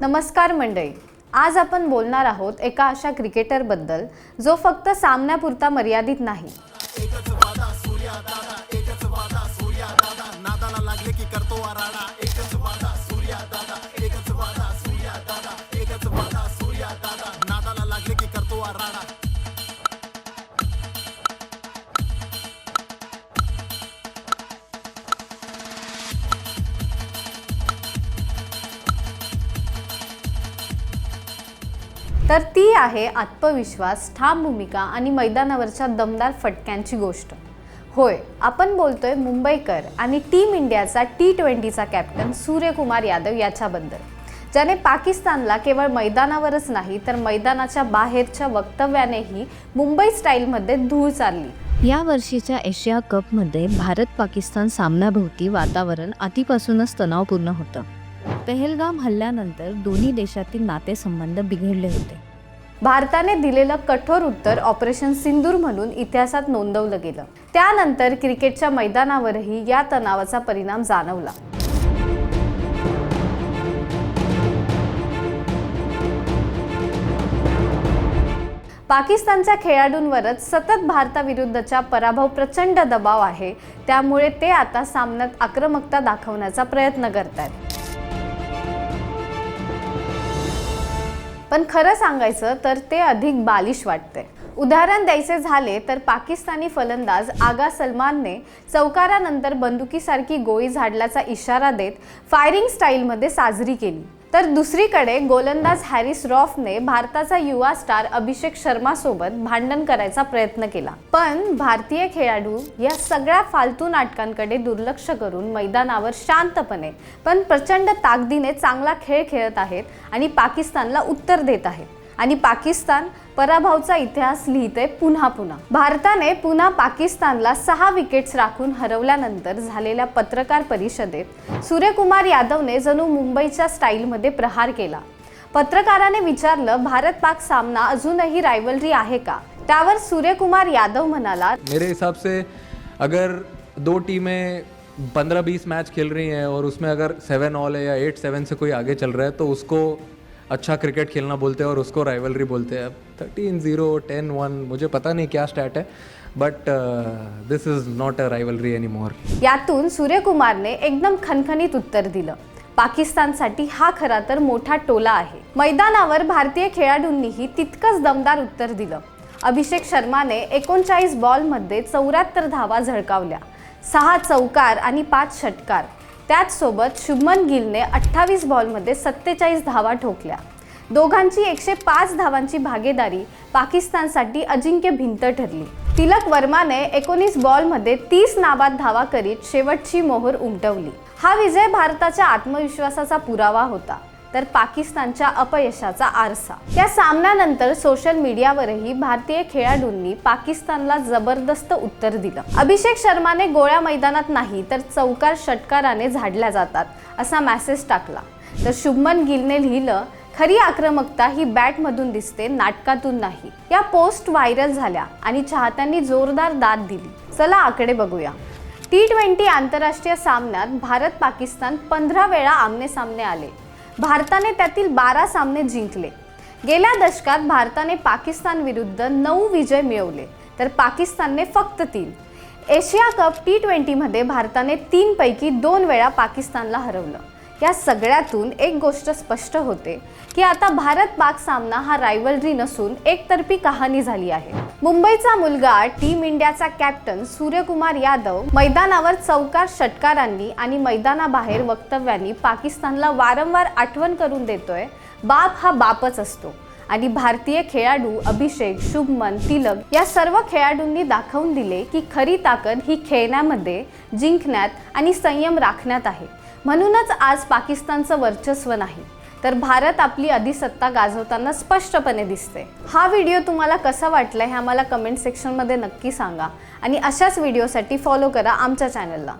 नमस्कार मंडळी. आज आपण बोलणार आहोत एका अशा क्रिकेटरबद्दल जो फक्त सामन्यापुरता मर्यादित नाही. तर ती आहे आत्मविश्वास ठाम भूमिका आणि मैदानावरच्या दमदार फटक्यांची गोष्ट. होय आपण बोलतोय मुंबईकर आणि टीम इंडियाचा टी ट्वेंटीचा कॅप्टन सूर्यकुमार यादव याच्याबद्दल. ज्याने पाकिस्तानला केवळ मैदानावरच नाही तर मैदानाच्या बाहेरच्या वक्तव्यानेही मुंबई स्टाईलमध्ये धूळ चालली. या वर्षीच्या एशिया कपमध्ये भारत पाकिस्तान सामन्याभोवती वातावरण आधीपासूनच तणावपूर्ण होतं. पेहेलगाम हल्ल्यानंतर दोन्ही देशातील नातेसंबंध बिघडले होते. भारताने दिलेलं कठोर उत्तर ऑपरेशन सिंदूर म्हणून इतिहासात नोंदवलं गेलं. त्यानंतर क्रिकेटच्या मैदानावरही या तणावाचा परिणाम जाणवला. पाकिस्तानच्या खेळाडूंवरच सतत भारताविरुद्धच्या पराभव प्रचंड दबाव आहे. त्यामुळे ते आता सामन्यात आक्रमकता दाखवण्याचा प्रयत्न करत आहेत पण खरं सांगायचं तर ते अधिक बालिश वाटते उदाहरण द्यायचे झाले तर पाकिस्तानी फलंदाज आगा सलमानने चौकारानंतर बंदुकीसारखी गोळी झाडल्याचा इशारा देत फायरिंग स्टाईलमध्ये साजरी केली. तर दुसरीकडे गोलंदाज हॅरिस रॉफने भारताचा युवा स्टार अभिषेक शर्मासोबत भांडण करायचा प्रयत्न केला. पण भारतीय खेळाडू या सगळ्या फालतू नाटकांकडे दुर्लक्ष करून मैदानावर शांतपणे पण प्रचंड ताकदीने चांगला खेळ खेळत आहेत आणि पाकिस्तानला उत्तर देत आहेत. आणि पाकिस्तान पराभवचा इतिहास लिहिते पुन्हा पुन्हा. भारताने पुन्हा पाकिस्तानला सहा विकेट्स राखून हरवल्यानंतर झालेल्या पत्रकार परिषदेत सूर्यकुमार यादवने जणू मुंबईच्या स्टाईलमध्ये प्रहार केला. पत्रकाराने विचारलं भारत पाक सामना अजूनही रायवलरी आहे का? त्यावर सूर्यकुमार यादव म्हणाला मेरे हिसाब से अगर दो टीमें पंद्रह बीस मैच खेल रही हैं और उसमें अगर सेवन ऑल है या एट सेवन से कोई आगे चल रहा है तो उसको अच्छा क्रिकेट खेलना बोलते हैं और उसको राइवलरी बोलते हैं। अब थर्टीन ज़ीरो टेन वन मुझे पता नहीं क्या स्टैट है but this is not a rivalry any more यातून सूर्यकुमारने एकदम खनखनीत उत्तर दिलं. पाकिस्तानसाठी हा खरा तर मोठा टोला आहे. मैदानावर भारतीय खेळाडूंनीही तितकंच दमदार उत्तर दिलं. अभिषेक शर्माने एकोणचाळीस बॉलमध्ये चौऱ्याहत्तर धावा झळकावल्या. सहा चौकार आणि पाच षटकार. त्याचसोबत शुभमन गिलने अठ्ठावीस बॉलमध्ये सत्तेचाळीस धावा ठोकल्या. दोघांची एकशे पाच धावांची भागीदारी पाकिस्तानसाठी अजिंक्य भिंत ठरली. तिलक वर्माने एकोणीस बॉलमध्ये तीस नाबाद धावा करीत शेवटची मोहर उमटवली. हा विजय भारताच्या आत्मविश्वासाचा पुरावा होता. तर पाकिस्तानच्या अपयशाचा आरसा. या सामन्यानंतर सोशल मीडियावरही भारतीय खेळाडूंनी पाकिस्तानला जबरदस्त उत्तर दिलं. अभिषेक शर्माने गोळ्या मैदानात नाही तर चौकार षटकाराने झाडल्या जातात असा मॅसेज टाकला. तर शुभमन गिलने लिहिलं खरी आक्रमकता ही बॅटमधून दिसते नाटकातून नाही. या पोस्ट व्हायरल झाल्या आणि चाहत्यांनी जोरदार दाद दिली. चला आकडे बघूया. टी ट्वेंटी आंतरराष्ट्रीय सामन्यात भारत पाकिस्तान पंधरा वेळा आमने सामने आले. भारताने त्यातील बारा सामने जिंकले. गेल्या दशकात भारताने पाकिस्तान विरुद्ध नऊ विजय मिळवले तर पाकिस्तानने फक्त तीन. एशिया कप टी ट्वेंटीमध्ये भारताने तीनपैकी दोन वेळा पाकिस्तानला हरवलं. या सगळ्यातून एक गोष्ट स्पष्ट होते की आता भारत पाक सामना हा रायवलरी नसून एकतर्फी कहाणी झाली आहे. मुंबईचा मुलगा टीम इंडियाचा कॅप्टन सूर्यकुमार यादव मैदानावर चौकार षटकारांनी आणि मैदानाबाहेर वक्तव्यांनी पाकिस्तानला वारंवार आठवण करून देतोय बाप हा बापच असतो. आणि भारतीय खेळाडू अभिषेक शुभमन तिलक या सर्व खेळाडूंनी दाखवून दिले की खरी ताकद ही खेळण्यामध्ये जिंकण्यात आणि संयम राखण्यात आहे. म्हणूनच आज पाकिस्तानचं वर्चस्व नाही. तर भारत आपली अधिसत्ता गाजवताना स्पष्टपणे दिसते हा व्हिडिओ तुम्हाला कसा वाटला हे आम्हाला कमेंट सेक्शनमध्ये नक्की सांगा. आणि अशाच व्हिडिओसाठी फॉलो करा आमच्या चॅनलला